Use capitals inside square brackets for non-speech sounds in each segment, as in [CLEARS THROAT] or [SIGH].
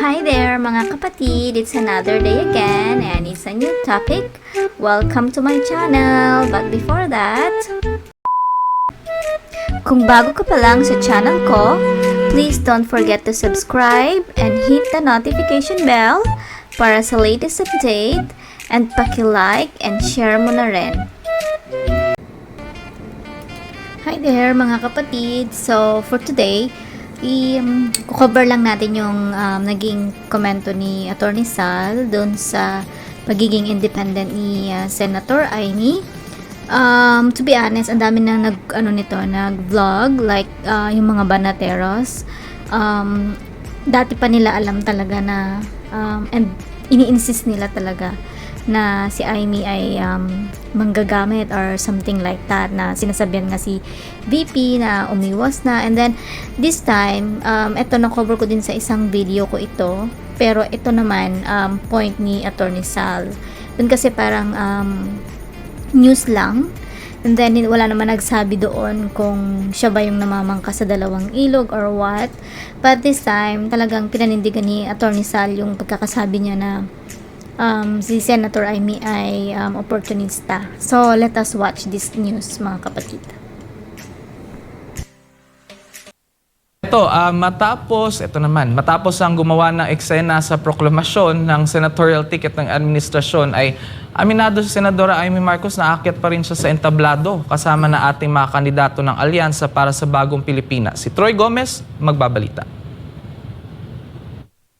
Hi there mga kapatid! It's another day again and it's a new topic. Welcome to my channel! But before that, kung bago ka pa lang sa channel ko, please don't forget to subscribe and hit the notification bell para sa latest update and paki-like and share mo na rin. Hi there mga kapatid! So for today, i-cover lang natin yung um, naging komento ni Attorney Sal doon sa pagiging independent ni uh, Senator Amy. Um, to be honest, ang dami nang nag, ano nito, nag-vlog, like uh, yung mga banateros. Um, dati pa nila alam talaga na, um, and ini-insist nila talaga na si Amy ay um, manggagamit or something like that na sinasabihan nga si VP na umiwas na. And then this time um, ito na cover ko din sa isang video ko ito. Pero ito naman um, point ni Attorney Sal. Dun kasi parang um, news lang. And then wala naman nagsabi doon kung siya ba yung namamangka sa dalawang ilog or what. But this time talagang pinanindigan ni Attorney Sal yung pagkakasabi niya na um, si Senator Amy ay um, opportunista. So, let us watch this news, mga kapatid. Ito, ah, matapos, ito naman, matapos ang gumawa ng eksena sa proklamasyon ng senatorial ticket ng administrasyon ay aminado si Senadora Amy Marcos na aakyat pa rin siya sa entablado kasama na ating mga kandidato ng alyansa para sa bagong Pilipinas. Si Troy Gomez, magbabalita.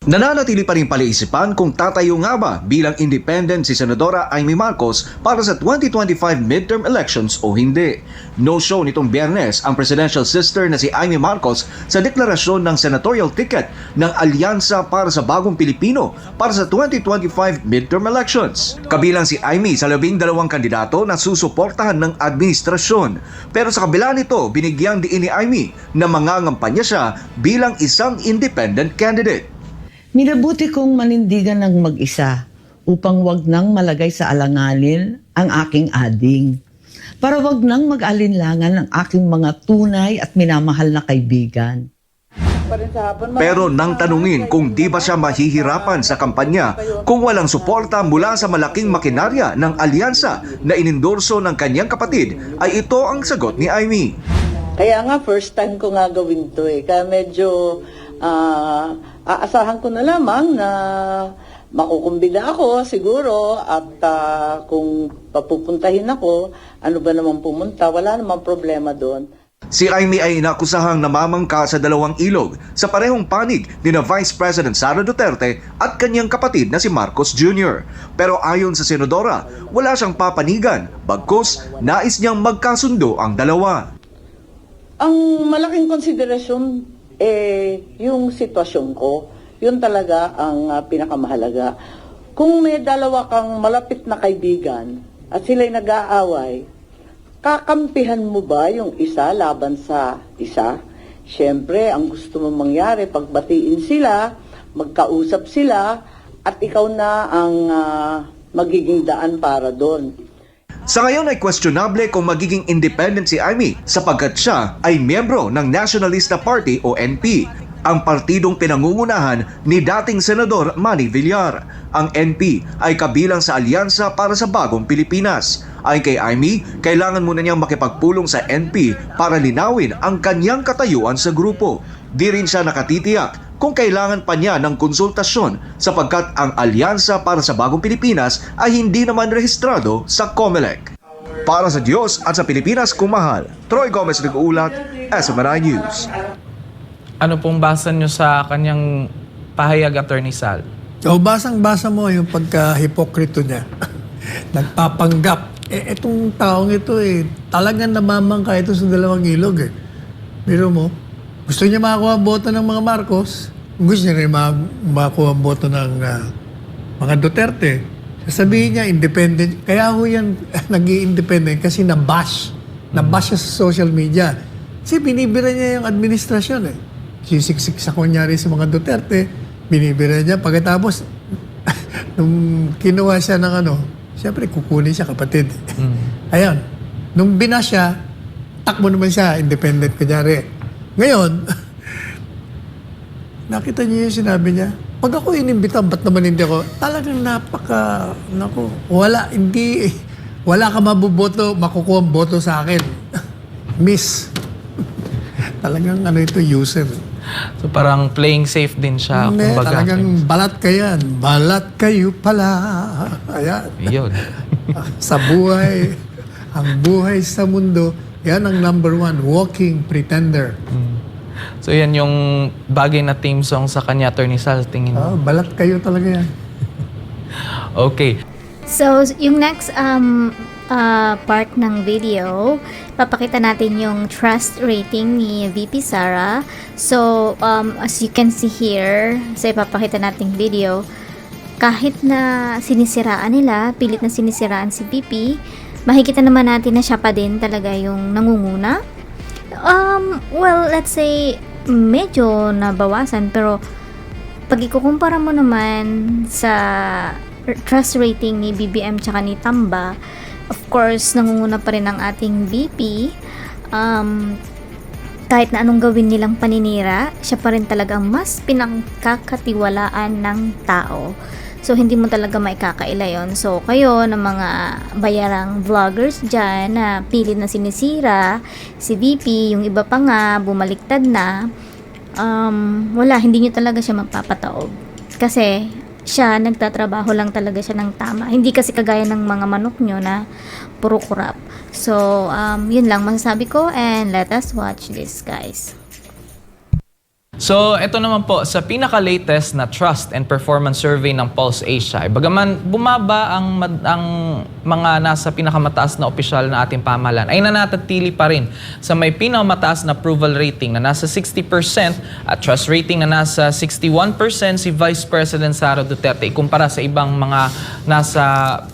Nananatili pa rin palaisipan kung tatayo nga ba bilang independent si Senadora Amy Marcos para sa 2025 midterm elections o hindi. No show nitong biyernes ang presidential sister na si Amy Marcos sa deklarasyon ng senatorial ticket ng Alyansa para sa Bagong Pilipino para sa 2025 midterm elections. Kabilang si Amy sa labing dalawang kandidato na susuportahan ng administrasyon. Pero sa kabila nito, binigyang diin ni Amy na mangangampanya siya bilang isang independent candidate. Minabuti kong manindigan ng mag-isa upang wag nang malagay sa alanganin ang aking ading. Para wag nang mag-alinlangan ang aking mga tunay at minamahal na kaibigan. Pero nang tanungin kung di ba siya mahihirapan sa kampanya kung walang suporta mula sa malaking makinarya ng alyansa na inendorso ng kanyang kapatid, ay ito ang sagot ni Amy. Kaya nga, first time ko nga gawin to eh. Kaya medyo ah, aasahan ko na lamang na makukumbida ako siguro at ah, kung papupuntahin ako, ano ba naman pumunta, wala namang problema doon. Si Amy ay inakusahang namamangka sa dalawang ilog sa parehong panig ni na Vice President Sara Duterte at kanyang kapatid na si Marcos Jr. Pero ayon sa senadora, wala siyang papanigan, bagkus nais niyang magkasundo ang dalawa. Ang malaking konsiderasyon, eh, yung sitwasyon ko, yun talaga ang ah, pinakamahalaga. Kung may dalawa kang malapit na kaibigan at sila'y nag-aaway, kakampihan mo ba yung isa laban sa isa? Siyempre, ang gusto mong mangyari, pagbatiin sila, magkausap sila, at ikaw na ang ah, magiging daan para doon. Sa ngayon ay questionable kung magiging independent si Amy sapagkat siya ay miyembro ng Nationalista Party o NP, ang partidong pinangungunahan ni dating Senador Manny Villar. Ang NP ay kabilang sa alyansa para sa bagong Pilipinas. Ay kay Amy, kailangan muna niyang makipagpulong sa NP para linawin ang kanyang katayuan sa grupo. Di rin siya nakatitiyak kung kailangan pa niya ng konsultasyon sapagkat ang Alyansa para sa Bagong Pilipinas ay hindi naman rehistrado sa COMELEC. Para sa Diyos at sa Pilipinas kumahal, Troy Gomez nag-uulat, SMNI News. Ano pong basa nyo sa kanyang pahayag, Attorney Sal? O basang-basa mo yung pagka-hipokrito niya. [LAUGHS] Nagpapanggap. Eh, itong taong ito eh, talagang namamangka ito sa dalawang ilog eh. Pero mo, gusto niya makakuha ang boto ng mga Marcos, gusto niya rin ma- makakuha ang boto ng ah, mga Duterte. Sasabihin niya, independent. Kaya ho yan [LAUGHS] nag independent kasi nabash. Nabash siya sa social media. Kasi binibira niya yung administrasyon eh. Sisiksik sa kunyari sa mga Duterte, binibira niya. Pagkatapos, [LAUGHS] nung kinuha siya ng ano, siyempre kukunin siya kapatid. Ayan. Nung bina siya, takbo naman siya, independent kunyari. Ngayon, [LAUGHS] nakita niyo yung sinabi niya? Pag ako inimbita, ba't naman hindi ako? Talagang napaka, naku, wala, hindi, [LAUGHS] wala ka mabuboto, makukuha ang boto sa akin. [LAUGHS] Miss. Talagang ano ito, user. So parang playing safe din siya, Hindi, kumbaga. talagang balat ka yan. Balat kayo pala. Ayan. Yun. sa buhay, ang buhay sa mundo, yan ang number one, walking pretender. So yan yung bagay na theme song sa kanya, Attorney Sal, tingin mo. Ah, balat kayo talaga yan. [LAUGHS] Okay. So, yung next um, uh, part ng video, papakita natin yung trust rating ni VP Sara. So, um, as you can see here, sa ipapakita nating video, kahit na sinisiraan nila, pilit na sinisiraan si VP, makikita naman natin na siya pa din talaga yung nangunguna. Um, well, let's say, medyo nabawasan, pero pag ikukumpara mo naman sa trust rating ni BBM tsaka ni Tamba, of course, nangunguna pa rin ang ating VP. Um, kahit na anong gawin nilang paninira, siya pa rin talagang mas pinangkakatiwalaan ng tao. So, hindi mo talaga maikakaila yon. So, kayo ng mga bayarang vloggers dyan na pilit na sinisira, si VP, yung iba pa nga, bumaliktad na, um, wala, hindi nyo talaga siya mapapataob. Kasi, siya, nagtatrabaho lang talaga siya ng tama. Hindi kasi kagaya ng mga manok nyo na puro kurap. So, um, yun lang masasabi ko and let us watch this, guys. So, ito naman po, sa pinaka-latest na Trust and Performance Survey ng Pulse Asia, bagaman bumaba ang, ang mga nasa pinakamataas na opisyal na ating pamahalaan, ay nanatili pa rin sa may pinakamataas na approval rating na nasa 60% at trust rating na nasa 61% si Vice President Sara Duterte kumpara sa ibang mga nasa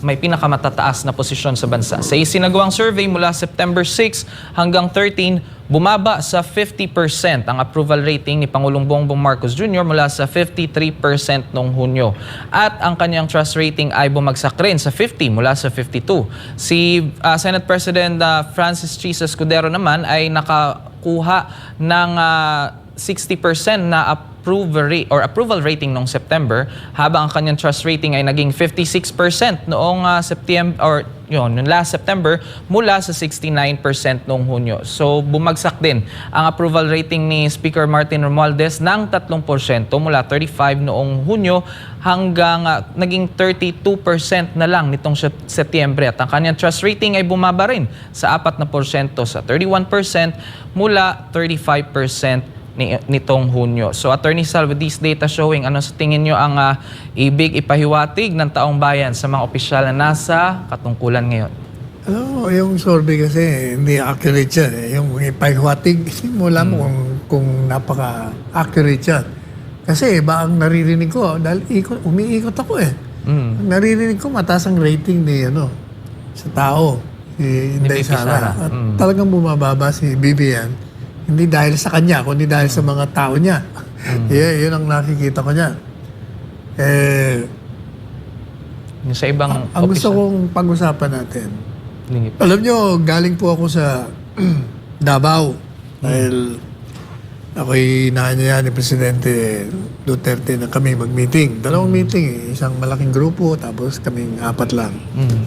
may pinakamatataas na posisyon sa bansa. Sa isinagawang survey mula September 6 hanggang 13, Bumaba sa 50% ang approval rating ni Pangulong Bongbong Marcos Jr. mula sa 53% noong Hunyo. At ang kanyang trust rating ay bumagsak rin sa 50 mula sa 52. Si uh, Senate President uh, Francis Chisa Escudero naman ay nakakuha ng uh, 60% na approval rate or approval rating noong September habang ang kanyang trust rating ay naging 56% noong uh, September or yun, noong last September mula sa 69% noong Hunyo. So bumagsak din ang approval rating ni Speaker Martin Romualdez ng 3% mula 35 noong Hunyo hanggang uh, naging 32% na lang nitong Setyembre at ang kanyang trust rating ay bumaba rin sa 4% sa 31% mula 35% ni, nitong Hunyo. So Attorney Sal, with these data showing, ano sa tingin nyo ang ah, ibig ipahiwatig ng taong bayan sa mga opisyal na nasa katungkulan ngayon? Alam mo, yung survey kasi hindi accurate yan. Eh. Yung ipahwatig, hindi [LAUGHS] mo alam kung, kung napaka-accurate yan. Kasi iba ang naririnig ko, dahil ikot, umiikot ako eh. Mm. Ang Naririnig ko mataas ang rating ni ano, sa tao, si Inday Sara. At Mm. talagang bumababa si Bibian. Hindi dahil sa kanya, kundi dahil sa mga tao niya. Yeah, yun ang nakikita ko niya. Eh, Yung sa ibang ang gusto opisyal. kong pag-usapan natin, Lingi po. alam nyo, galing po ako sa [CLEARS THROAT] Davao. Dahil ako'y naanya ni Presidente Duterte na kami mag-meeting. Dalawang meeting eh. Isang malaking grupo, tapos kaming apat lang. Mm.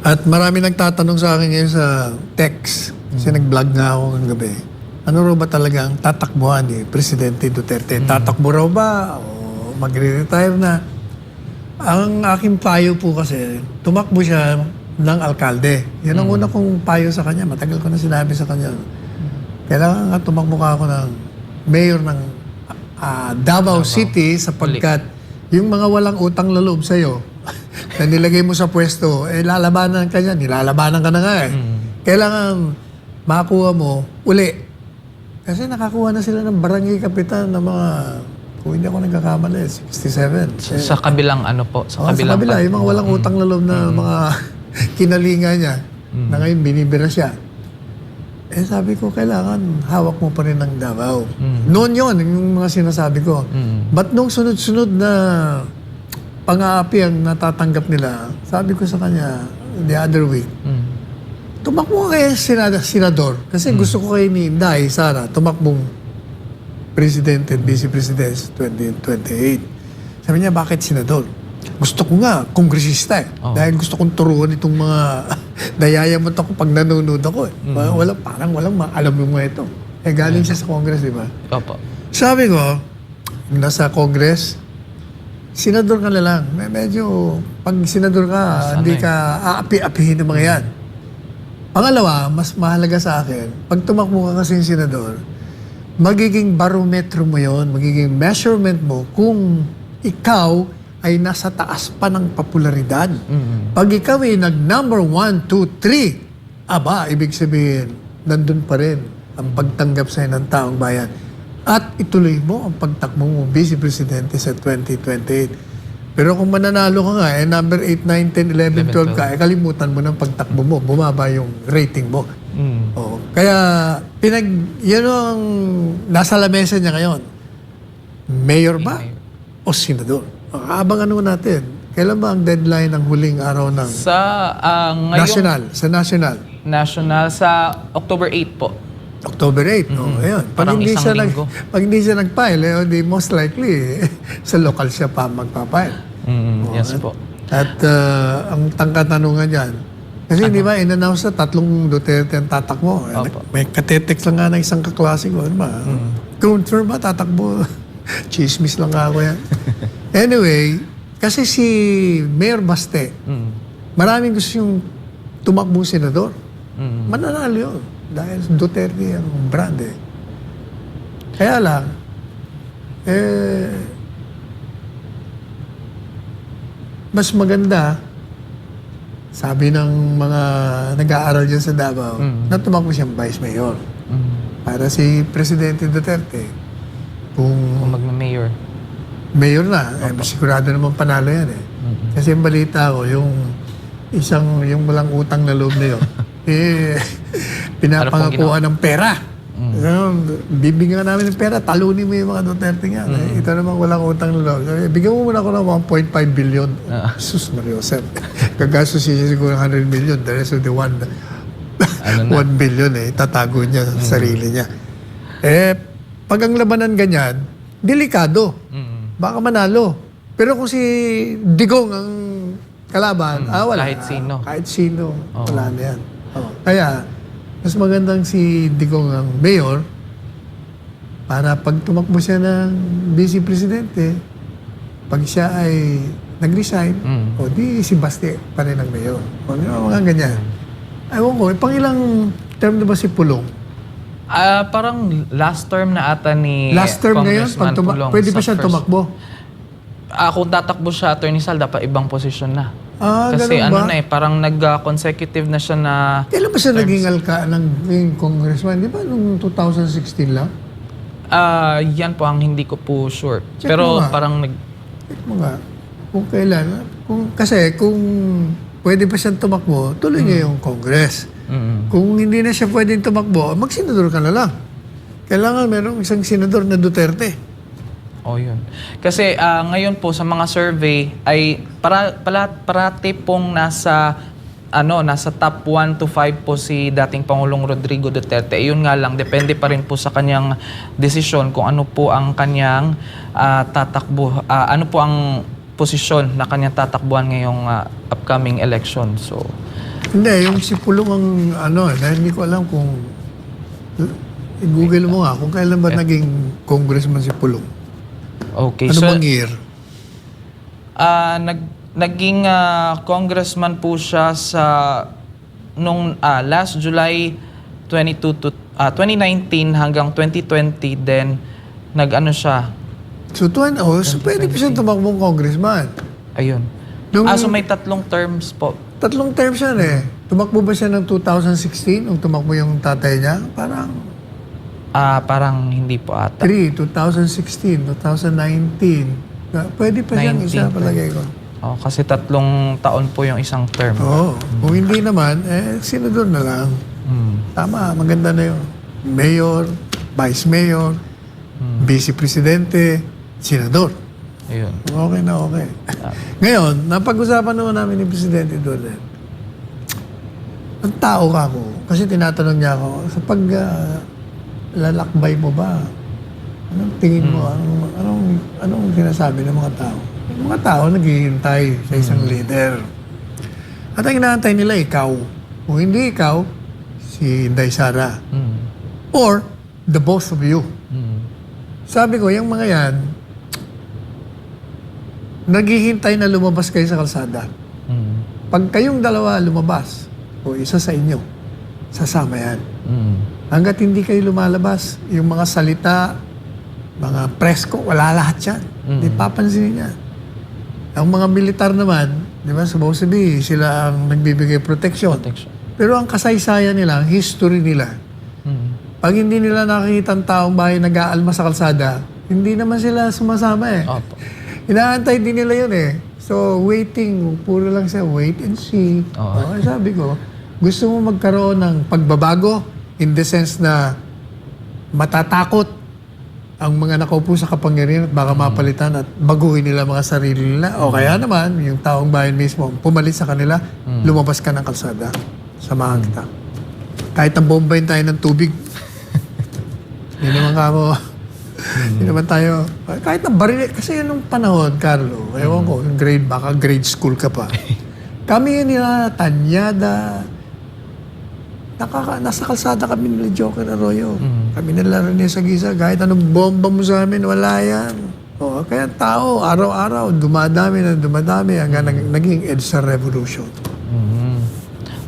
At marami nagtatanong sa akin ngayon sa text. Kasi nag-vlog nga ako ng gabi. Ano raw ba talaga ang tatakbuhan ni Presidente Duterte? Tatakbo raw ba? O magre-retire na? Ang aking payo po kasi, tumakbo siya ng alkalde. Yan ang una kong payo sa kanya. Matagal ko na sinabi sa kanya. Kailangan nga tumakbo ka ako ng mayor ng ah, Davao City sapagkat yung mga walang utang na loob sa'yo [LAUGHS] na nilagay mo sa pwesto, eh lalabanan ka niya. Nilalabanan ka na nga eh. Kailangan makuha mo uli. Kasi nakakuha na sila ng barangay kapitan ng mga, kung hindi ako nagkakamali, 67. Sa, sa kabilang ano po, sa Oh, sa kabilang kabila, pa- yung mga walang utang na loob na mga [LAUGHS] kinalinga niya na ngayon binibira siya. Eh sabi ko, kailangan hawak mo pa rin ng Davao. Noon yun, yung mga sinasabi ko. Mm. But nung sunod-sunod na pang-aapi ang natatanggap nila, sabi ko sa kanya, the other week, Mm. Tumakbo ka kay senada, senador. Kasi gusto ko kay ni Inday, Sara, tumakbong presidente at vice president sa 2028. Sabi niya, bakit senador? Gusto ko nga, kongresista eh. Oo. Dahil gusto kong turuan itong mga [LAUGHS] nayayamot ako pag nanonood ako eh. Mm. Wala, parang walang maalam yung mga ito. Eh, galing siya sa Congress, di ba? Opo. Sabi ko, nasa Congress, senador ka na lang. Med- Medyo, pag senador ka, Sana hindi eh. ka aapi-apihin ng mga yan. Pangalawa, mas mahalaga sa akin, pag tumakbo ka kasi senador, magiging barometro mo yon, magiging measurement mo kung ikaw ay nasa taas pa ng popularidad. Mm. Pag ikaw ay nag number one, two, three, aba, ibig sabihin, nandun pa rin ang pagtanggap sa'yo ng taong bayan. At ituloy mo ang pagtakbo mo vice presidente sa 2028. Pero kung mananalo ka nga, eh, number 8, 9, 10, 11, 12 ka, eh, kalimutan mo ng pagtakbo mo, bumaba yung rating mo. Mm. Oo. Kaya, pinag, yun ang nasa lamesa niya ngayon. Mayor ba? O senador? Abangan ano natin. Kailan ba ang deadline ng huling araw ng Sa ah, ngayong national? Sa national? national sa October 8 po. October 8. No? Ayun. Pag Parang hindi, siya nag, linggo. pag hindi siya nag-file, eh, di most likely, [LAUGHS] sa local siya pa magpa-file. Mm, yes at, po. At uh, ang tangkatanungan dyan, kasi di ba, in-announce na tatlong Duterte ang tatakbo. Eh, Opo. May katetext lang nga ng isang kaklase ko. Ano ba? Confirm ba tatakbo? [LAUGHS] Chismis lang nga ako yan. [LAUGHS] anyway, kasi si Mayor Baste, Mm. maraming gusto yung tumakbong senador. Mm. Mananalo yun. Dahil Duterte ang brand eh. Kaya lang, eh, mas maganda, sabi ng mga nag-aaral dyan sa Davao, Mm. na tumakbo siyang vice mayor. Mm. Para si Presidente Duterte, kung Kung magma-mayor. mayor na, eh, sigurado naman panalo yan eh. Kasi yung balita ko, yung isang, yung walang utang na loob na yun, [LAUGHS] eh, pinapangakuan ng pera. Mm. bibigyan namin ng pera, talunin mo yung mga Duterte nga. Eh, ito naman walang utang na loob. Sabi, bigyan mo muna ako ng 1.5 billion. Ah. Sus, Mario Josep. [LAUGHS] Gagastos siya siguro 100 million. The rest of the one, Ano na? 1 billion eh, tatago niya sa sarili niya. Eh, pag ang labanan ganyan, delikado. Mm. Baka manalo. Pero kung si Digong ang kalaban, ah, wala. kahit sino. Kahit sino, Oo. wala na yan. Oo. Kaya, mas magandang si Digong ang mayor para pag tumakbo siya ng vice presidente, pag siya ay nag-resign, Mm. o di si Baste pa rin ang mayor. O di ba, mga ganyan. Ewan ko, eh, pang ilang term na ba si Pulong? Ah, parang last term na ata ni Last term ngayon, Congressman pag tuma- Pulong pwede pa siya first- tumakbo. Ah, kung tatakbo siya, Attorney Sal, dapat ibang posisyon na. Ah, Kasi ano ba? na eh, parang nag-consecutive na siya na... Kailan ba siya naging alka ng naging congressman? Di ba nung 2016 lang? Ah, yan po ang hindi ko po sure. Check Pero mo nga. parang nag... Check mo nga. Kung kailan. Kung, kasi kung pwede pa siyang tumakbo, tuloy niya yung congress. Mm. Kung hindi na siya pwedeng tumakbo, magsenador ka na lang. Kailangan merong isang senador na Duterte. Oh, yun. Kasi ah, ngayon po sa mga survey ay para, pala, parati pong nasa ano, nasa top 1 to 5 po si dating Pangulong Rodrigo Duterte. Yun nga lang, depende pa rin po sa kanyang desisyon kung ano po ang kanyang ah, tatakbo, ah, ano po ang posisyon na kanyang tatakbuhan ngayong ah, upcoming election. So, Hindi, yung si Pulong ang ano, dahil hindi ko alam kung i-google mo nga kung kailan ba naging congressman si Pulong. Okay. Ano so, bang year? Ah, nag naging ah, congressman po siya sa nung ah, last July 22 to ah, 2019 hanggang 2020 then nag-ano siya. So, 20, oh, so pwede pa siyang tumakbong congressman. Ayun. Nung- ah, so may tatlong terms po. Tatlong terms yan eh. Tumakbo ba siya ng 2016 nung tumakbo yung tatay niya? Parang Ah, parang hindi po ata. 3, 2016, 2019. Ah, Pwede pa siyang 19, isa palagay ko. Oh, kasi tatlong taon po yung isang term. Oo. Kung hindi naman, eh, senador na lang. Mm. Tama, maganda na yun. Mayor, vice mayor, vice presidente, senador. Ayun. Okay na okay. [LAUGHS] Ngayon, napag-usapan naman namin ni Presidente Duterte. Ang tao ka ako, kasi tinatanong niya ako, sa pag ah, lalakbay mo ba, Anong tingin mo? Anong, anong, anong sinasabi ng mga tao? Yung mga tao naghihintay sa isang leader. At ang inaantay nila, ikaw. Kung hindi ikaw, si Inday Sara. Mm. Or, the both of you. Mm. Sabi ko, yung mga yan, naghihintay na lumabas kayo sa kalsada. Mm. Pag kayong dalawa lumabas, o isa sa inyo, sasama yan. Mm. Hanggat hindi kayo lumalabas, yung mga salita, mga presko, wala lahat yan. Mm. Hindi papansinin niya. Ang mga militar naman, di ba, supposed to be, sila ang nagbibigay protection. Protection. Pero ang kasaysayan nila, ang history nila, Mm. pag hindi nila nakikita ang taong bahay nag-aalma sa kalsada, hindi naman sila sumasama eh. Opo. [LAUGHS] Inaantay din nila yun eh. So, waiting, puro lang siya, wait and see. Oo. Okay, sabi ko, gusto mo magkaroon ng pagbabago in the sense na matatakot ang mga nakaupo sa kapangyarihan at baka mapalitan at baguhin nila mga sarili nila. O kaya naman, yung taong bayan mismo, pumalit sa kanila, lumabas ka ng kalsada. Samahan kita. Kahit ang bombayin tayo ng tubig, [LAUGHS] hindi naman ka mo. Hindi naman tayo. Kahit ang baril. Kasi yun nung panahon, Carlo, ewan ko, yung grade, baka grade school ka pa. [LAUGHS] Kami yun nila, Tanyada, nakaka, nasa kalsada kami nila Joker Arroyo. Kami nila Rene Sagisa, kahit anong bomba mo sa amin, wala yan. O, kaya tao, araw-araw, dumadami na dumadami hanggang nag- naging EDSA Revolution. Mm.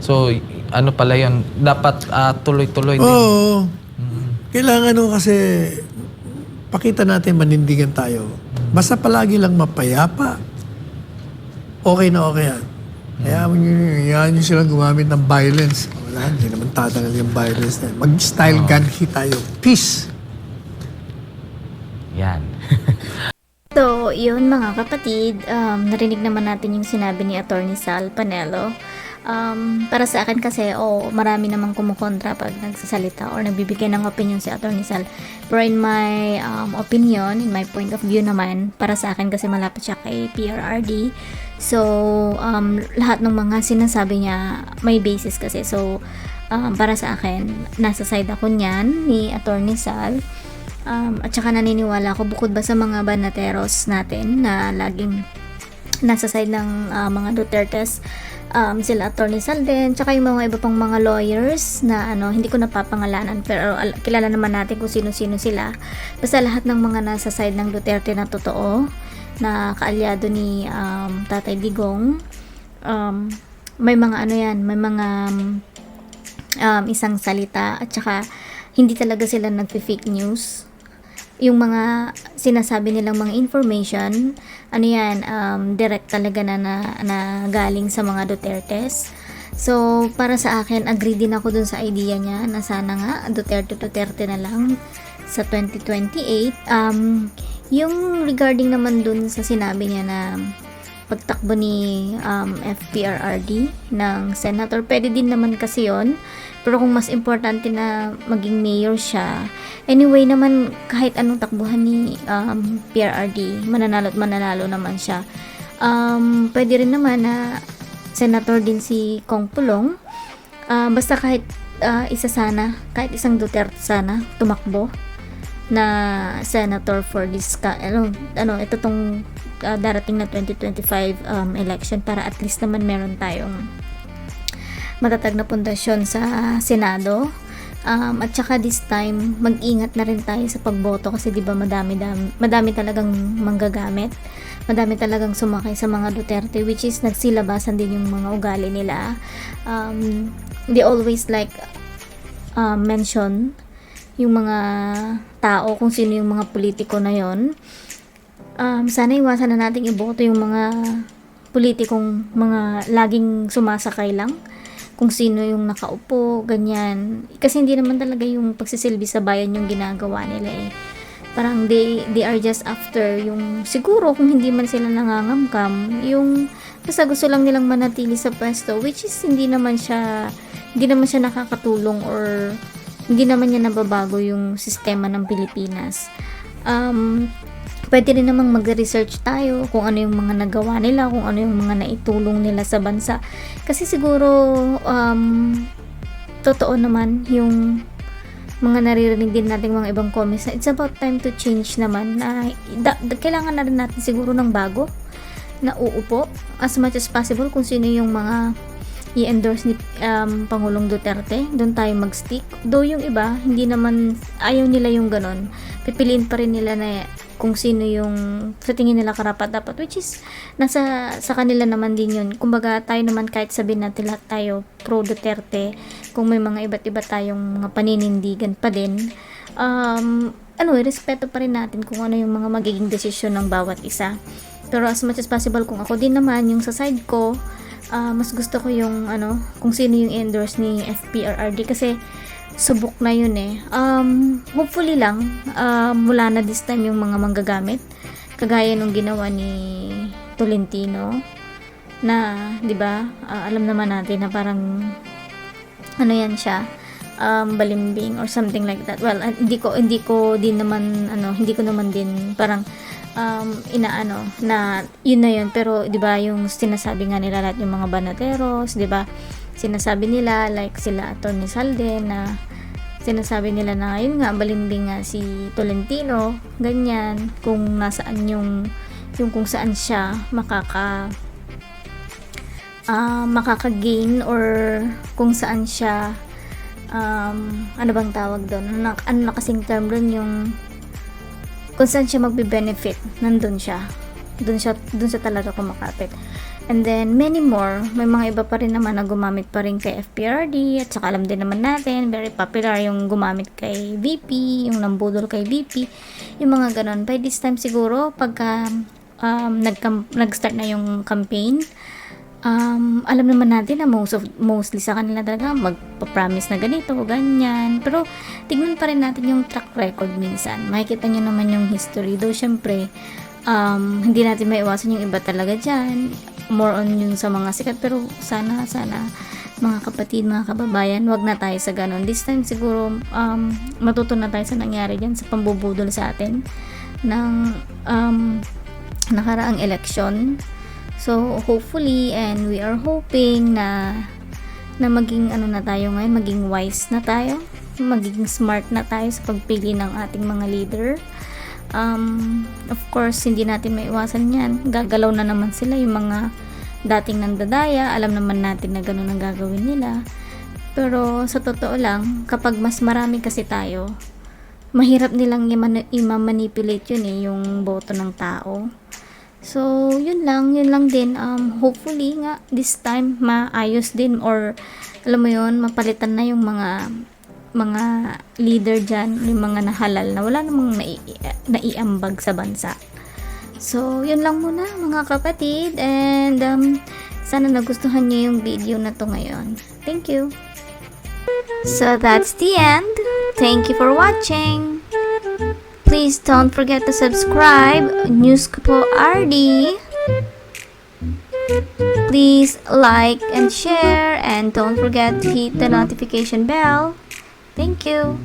So, ano pala yun? Dapat ah, tuloy-tuloy din. Oo. Kailangan no kasi pakita natin manindigan tayo. Basta palagi lang mapayapa. Okay na okay yan. Kaya nyo, yan yung silang gumamit ng violence. Wala, hindi naman tatanggal yung violence na. Mag-style gun hit tayo. Peace! Yan. [LAUGHS] So, yun mga kapatid, um, narinig naman natin yung sinabi ni Attorney Sal Panelo. Um, para sa akin kasi, oh, marami namang kumukontra pag nagsasalita or nagbibigay ng opinion si Attorney Sal. Pero in my um, opinion, in my point of view naman, para sa akin kasi malapit siya kay PRRD. So, um, lahat ng mga sinasabi niya may basis kasi. So, um, para sa akin, nasa side ako niyan ni Attorney Sal. Um, at saka naniniwala ako bukod ba sa mga banateros natin na laging nasa side ng ah, mga Dutertes um, sila Attorney Salden tsaka yung mga iba pang mga lawyers na ano hindi ko napapangalanan pero al- kilala naman natin kung sino-sino sila basta lahat ng mga nasa side ng Duterte na totoo na kaalyado ni um, Tatay Digong um, may mga ano yan may mga um, isang salita at saka hindi talaga sila nagpi-fake news yung mga sinasabi nilang mga information, ano yan, um, direct talaga na, na, na galing sa mga Dutertes. So, para sa akin, agree din ako dun sa idea niya na sana nga Duterte Duterte na lang sa 2028. Um, yung regarding naman dun sa sinabi niya na pagtakbo ni um, FPRRD ng senator, pwede din naman kasi yon pero kung mas importante na maging mayor siya, anyway naman kahit anong takbuhan ni um, PRRD, mananalo at mananalo naman siya. Um, pwede rin naman na senator din si Kong Pulong. Ah, basta kahit ah, isa sana, kahit isang Duterte sana tumakbo na senator for this ka, ano, ano ito tong ah, darating na 2025 um, election para at least naman meron tayong matatag na pundasyon sa Senado. Um, at saka this time, mag-ingat na rin tayo sa pagboto kasi 'di ba madami, dami, madami talagang manggagamit. Madami talagang sumakay sa mga Duterte which is nagsilabasan din yung mga ugali nila. Um, they always like uh, mention yung mga tao kung sino yung mga politiko na yon. Um, sana iwasan na nating iboto yung mga politikong mga laging sumasakay lang kung sino yung nakaupo, ganyan. Kasi hindi naman talaga yung pagsisilbi sa bayan yung ginagawa nila eh. Parang they, they are just after yung, siguro kung hindi man sila nangangamkam, yung basta gusto lang nilang manatili sa pwesto, which is hindi naman siya, hindi naman siya nakakatulong or hindi naman niya nababago yung sistema ng Pilipinas. Um, pwede rin namang mag-research tayo kung ano yung mga nagawa nila, kung ano yung mga naitulong nila sa bansa. Kasi siguro, um, totoo naman yung mga naririnig din nating mga ibang comments na it's about time to change naman na da, da- kailangan na rin natin siguro ng bago na uupo as much as possible kung sino yung mga i-endorse ni um, Pangulong Duterte, doon tayo mag-stick. Though yung iba, hindi naman, ayaw nila yung ganon. Pipiliin pa rin nila na kung sino yung sa tingin nila karapat dapat which is nasa sa kanila naman din yun kumbaga tayo naman kahit sabihin natin lahat tayo pro Duterte kung may mga iba't iba tayong mga paninindigan pa din um, ano respeto pa rin natin kung ano yung mga magiging desisyon ng bawat isa pero as much as possible kung ako din naman yung sa side ko ah, mas gusto ko yung ano kung sino yung endorse ni FPRRD kasi subok na yun eh. Um, hopefully lang, ah, mula na this time yung mga manggagamit. Kagaya nung ginawa ni Tolentino na, 'di ba? ah, alam naman natin na parang ano yan siya um, balimbing or something like that. Well, hindi ko hindi ko din naman ano, hindi ko naman din parang um, inaano na yun na yun. Pero 'di ba yung sinasabi nga nila lahat yung mga banateros, 'di ba? Sinasabi nila like sila Attorney Salde na sinasabi nila na yun nga balimbing nga si Tolentino ganyan kung nasaan yung yung kung saan siya makaka ah makaka-gain or kung saan siya um, ano bang tawag doon? Ano, ano na kasing term doon yung kung saan siya magbe-benefit nandun siya. Dun siya dun siya talaga kumakapit. And then many more. May mga iba pa rin naman na gumamit pa rin kay FPRD at saka alam din naman natin very popular yung gumamit kay VP yung nambudol kay VP yung mga ganon by this time siguro pagka um, nag nag-start na yung campaign um, alam naman natin na most of, mostly sa kanila talaga magpa-promise na ganito, ganyan. Pero, tignan pa rin natin yung track record minsan. Makikita nyo naman yung history. Though, syempre, um, hindi natin maiwasan yung iba talaga dyan. More on yung sa mga sikat. Pero, sana, sana, mga kapatid, mga kababayan, wag na tayo sa ganun. This time, siguro, um, matuto na tayo sa nangyari dyan, sa pambubudol sa atin ng um, nakaraang election. So, hopefully, and we are hoping na na maging ano na tayo ngayon, maging wise na tayo, magiging smart na tayo sa pagpili ng ating mga leader. Um, of course, hindi natin maiwasan yan. Gagalaw na naman sila yung mga dating nandadaya. Alam naman natin na ganun ang gagawin nila. Pero sa totoo lang, kapag mas marami kasi tayo, mahirap nilang ima- ima-manipulate yun eh, yung boto ng tao. So, yun lang, yun lang din. Um, hopefully nga, this time, maayos din or, alam mo yun, mapalitan na yung mga mga leader dyan, yung mga nahalal na wala namang nai- naiambag sa bansa. So, yun lang muna mga kapatid and um, sana nagustuhan niyo yung video na to ngayon. Thank you! So, that's the end. Thank you for watching! Please don't forget to subscribe. News po RD. Please like and share and don't forget to hit the notification bell. Thank you.